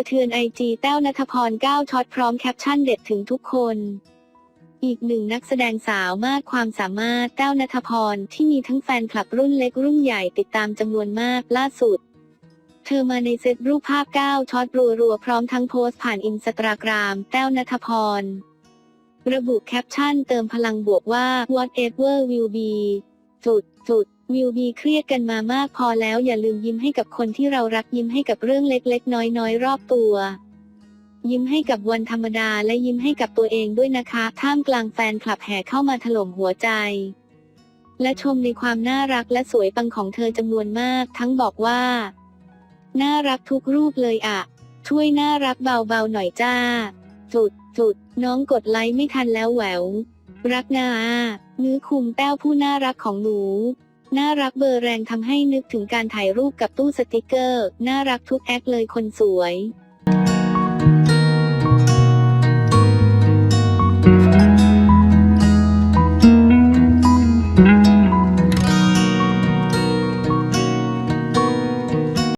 ะเทือนไอจีแต้วนัทพร9ช็อตพร้อมแคปชั่นเด็ดถึงทุกคน อีกหนึ่งนักแสดงสาวมากความสามารถแต้วนัทพรที่มีทั้งแฟนคลับรุ่นเล็กรุ่นใหญ่ติดตามจำนวนมากล่าสุด เธอมาในเซตรูปภาพ 9ช็อตรัวๆ พร้อมทั้งโพสต์ผ่านอินสตาแกรมแต้วนัทพร ระบุแคปชั่นเติมพลังบวกว่า whatever will be จุดจุด will be เครียดกันมามากพอแล้วอย่าลืมยิ้มให้กับคนที่เรารักยิ้มให้กับเรื่องเล็กๆ น้อยๆ รอบตัว ยิ้มให้กับวันธรรมดาและยิ้มให้กับตัวเองด้วยนะคะ ท่ามกลางแฟนคลับแห่เข้ามาถล่มหัวใจ และชมในความน่ารักและสวยปังของเธอจำนวนมาก ทั้งบอกว่า น่ารักทุกรูปเลยอะช่วยน่ารักเบาๆหน่อยจ้า จุดจุดน้องกดไลค์ไม่ทันแล้วแหวว รักนานื้อคุมแต้วผู้น่ารักของหนู น่ารักเบอร์แรงทำให้นึกถึงการถ่ายรูปกับตู้สติกเกอร์ น่ารักทุกแอคเลยคนสวย